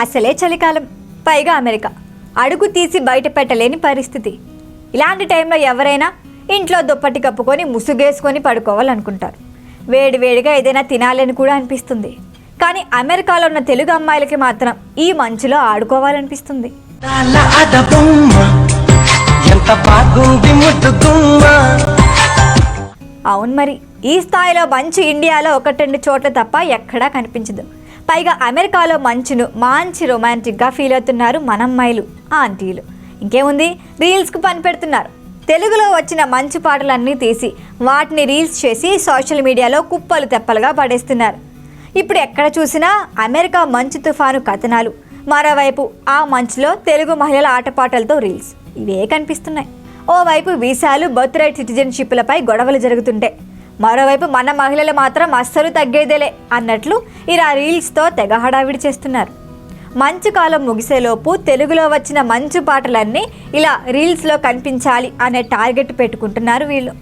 అసలే చలికాలం. పైగా అమెరికా. అడుగు తీసి బయట పెట్టలేని పరిస్థితి. ఇలాంటి టైంలో ఎవరైనా ఇంట్లో దుప్పటి కప్పుకొని ముసుగేసుకొని పడుకోవాలనుకుంటారు. వేడి వేడిగా ఏదైనా తినాలని కూడా అనిపిస్తుంది. కానీ అమెరికాలో ఉన్న తెలుగు అమ్మాయిలకి మాత్రం ఈ మంచులో ఆడుకోవాలనిపిస్తుంది. ఎంత బాగుంది అవును మరి. ఈ స్థాయిలో మంచు ఇండియాలో ఒకటి రెండు చోట్ల తప్ప ఎక్కడా కనిపించదు. పైగా అమెరికాలో మంచును మంచి రొమాంటిక్గా ఫీల్ అవుతున్నారు మన అమ్మాయిలు ఆంటీలు. ఇంకేముంది? రీల్స్కు పని పెడుతున్నారు. తెలుగులో వచ్చిన మంచు పాటలన్నీ తీసి వాటిని రీల్స్ చేసి సోషల్ మీడియాలో కుప్పలు తెప్పలుగా పడేస్తున్నారు. ఇప్పుడు ఎక్కడ చూసినా అమెరికా మంచు తుఫాను కథనాలు. మరోవైపు ఆ మంచులో తెలుగు మహిళల ఆటపాటలతో రీల్స్. ఇవే కనిపిస్తున్నాయి. ఓవైపు వీసాలు బర్త్ రైట్ సిటిజన్షిప్లపై గొడవలు జరుగుతుంటే మరోవైపు మన మహిళలు మాత్రం అస్సలు తగ్గేదేలే అన్నట్లు ఇలా రీల్స్తో తెగ హడావిడి చేస్తున్నారు. మంచు కాలం ముగిసేలోపు తెలుగులో వచ్చిన మంచు పాటలన్నీ ఇలా రీల్స్లో కనిపించాలి అనే టార్గెట్ పెట్టుకుంటున్నారు వీళ్ళు.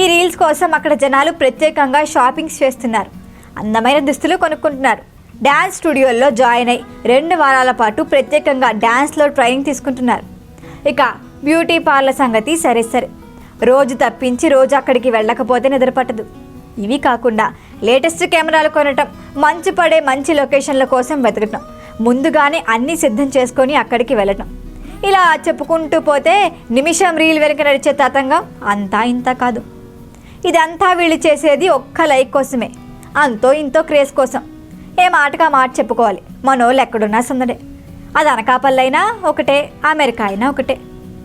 ఈ రీల్స్ కోసం అక్కడ జనాలు ప్రత్యేకంగా షాపింగ్స్ చేస్తున్నారు. అందమైన దుస్తులు కొనుక్కుంటున్నారు. డ్యాన్స్ స్టూడియోల్లో జాయిన్ అయి రెండు వారాల పాటు ప్రత్యేకంగా డ్యాన్స్లో ట్రైనింగ్ తీసుకుంటున్నారు. ఇక బ్యూటీ పార్లర్ సంగతి సరే సరే రోజు తప్పించి రోజు అక్కడికి వెళ్ళకపోతే నిద్రపట్టదు. ఇవి కాకుండా లేటెస్ట్ కెమెరాలు కొనటం మంచు పడే మంచి లొకేషన్ల కోసం వెతకటం ముందుగానే అన్నీ సిద్ధం చేసుకొని అక్కడికి వెళ్ళటం. ఇలా చెప్పుకుంటూ పోతే నిమిషం రీల్ వెనుక నడిచే తతంగం అంతా ఇంత కాదు. ఇదంతా వీళ్ళు చేసేది ఒక్క లైక్ కోసమే. అంతో ఇంతో క్రేజ్ కోసం. ఏ మాటగా మాట చెప్పుకోవాలి? మనోళ్ళు ఎక్కడున్నా సందడే అది అనకాపల్లైనా ఒకటే అమెరికా అయినా ఒకటే.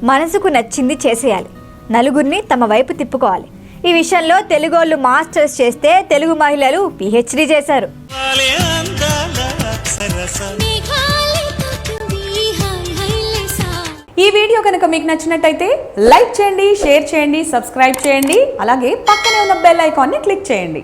మనసుకు నచ్చింది చేసేయాలి. నలుగురిని తమ వైపు తిప్పుకోవాలి. ఈ విషయంలో తెలుగోళ్ళు మాస్టర్స్ చేస్తే తెలుగు మహిళలు పిహెచ్డి చేశారు. ఈ వీడియో కనుక మీకు నచ్చినట్టయితే లైక్ చేయండి షేర్ చేయండి సబ్స్క్రైబ్ చేయండి అలాగే పక్కనే ఉన్న బెల్ ఐకాన్ని క్లిక్ చేయండి.